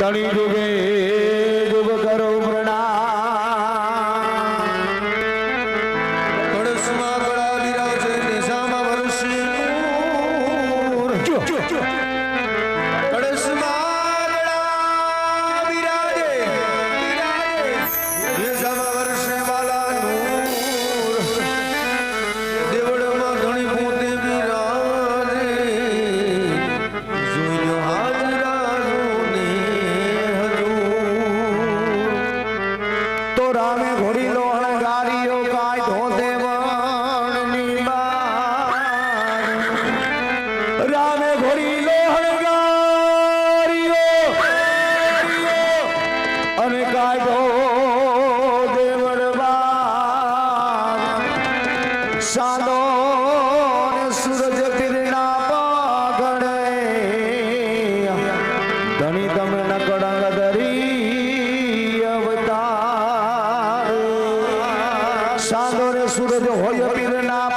দাঁড়িয়ে যোগে કાઢો દેવડવા સાડો સૂરજ તીરના પાગણે ધણી તમે નકડંગ ધરી અવતાર. સાડો રે સૂરજ હોય પીરના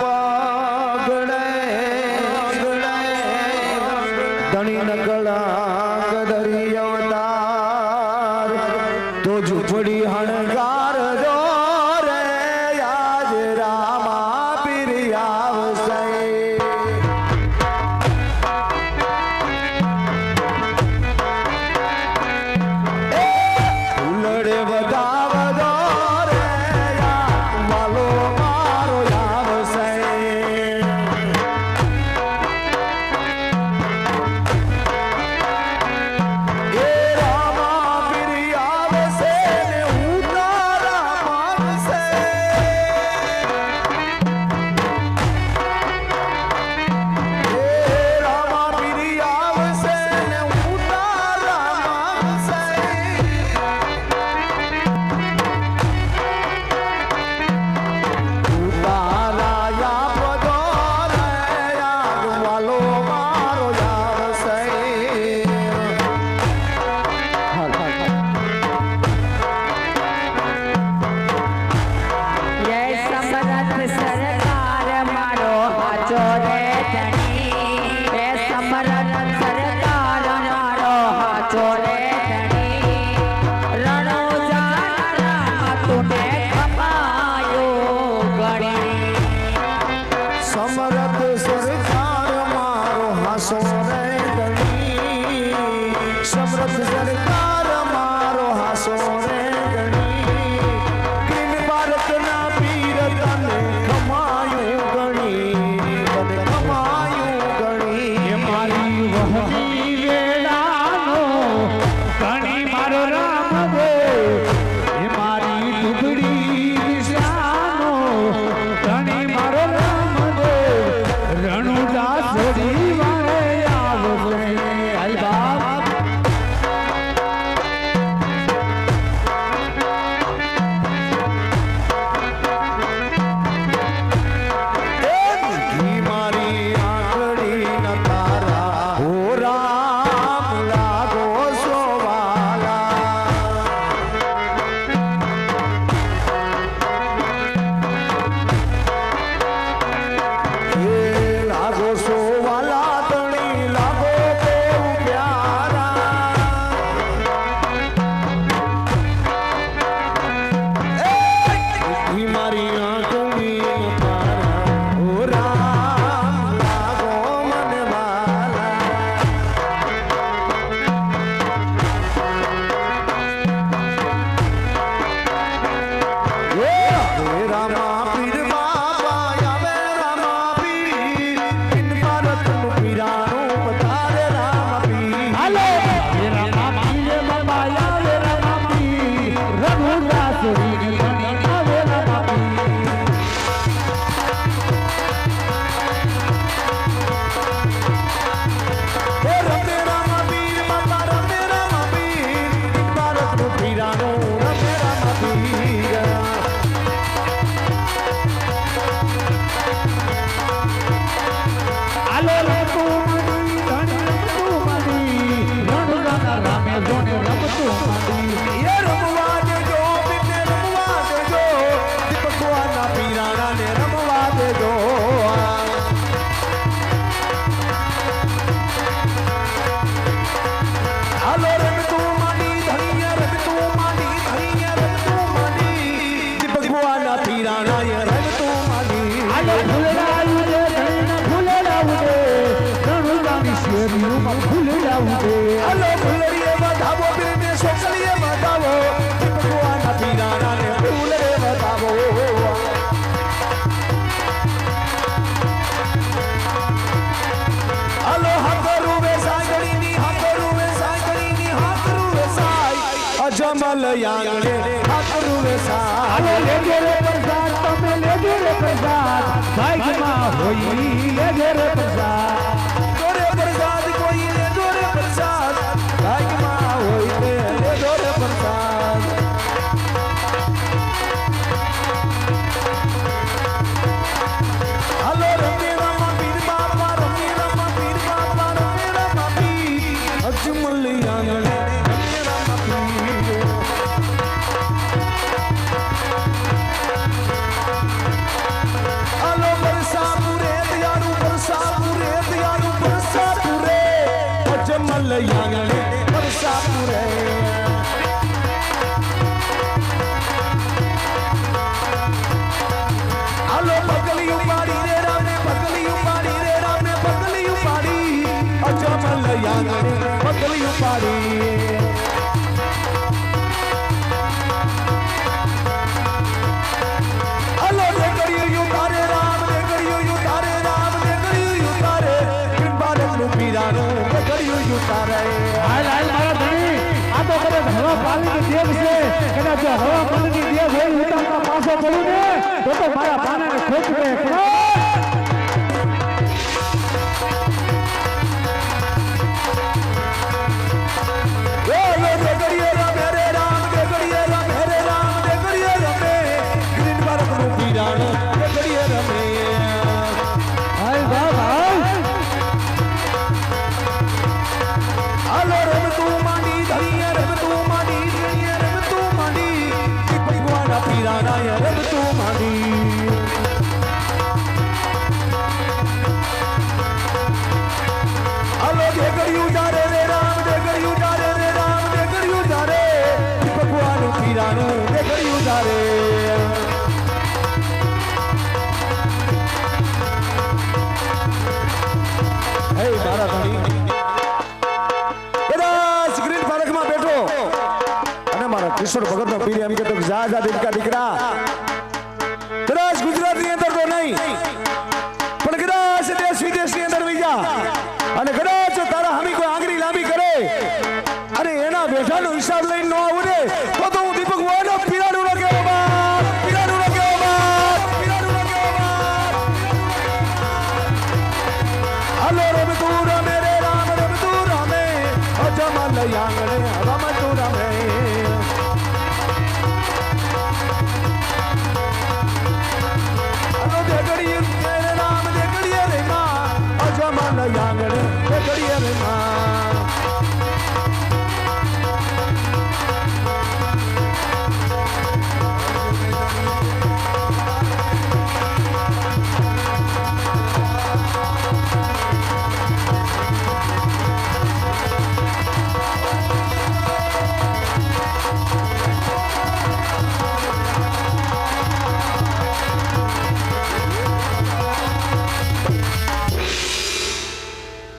પડકાર મારો હાસો રે. Música આંગણે ઠાકોર વેસા આગળ પગલી ઉપાડી હવા પાણી દેવ છે. પડું ને. તો તો મારા પાનાને ખોટ કરે મારું દેખાયું તારે હે મારા ધણી બધા સ્ક્રીન પાર્કમાં બેઠો. અને મારા કિશોર ભગતનો પીર એમ કહેતો જા જા દીકરા દીકરા ગુજરાતની અંદર તો નહીં.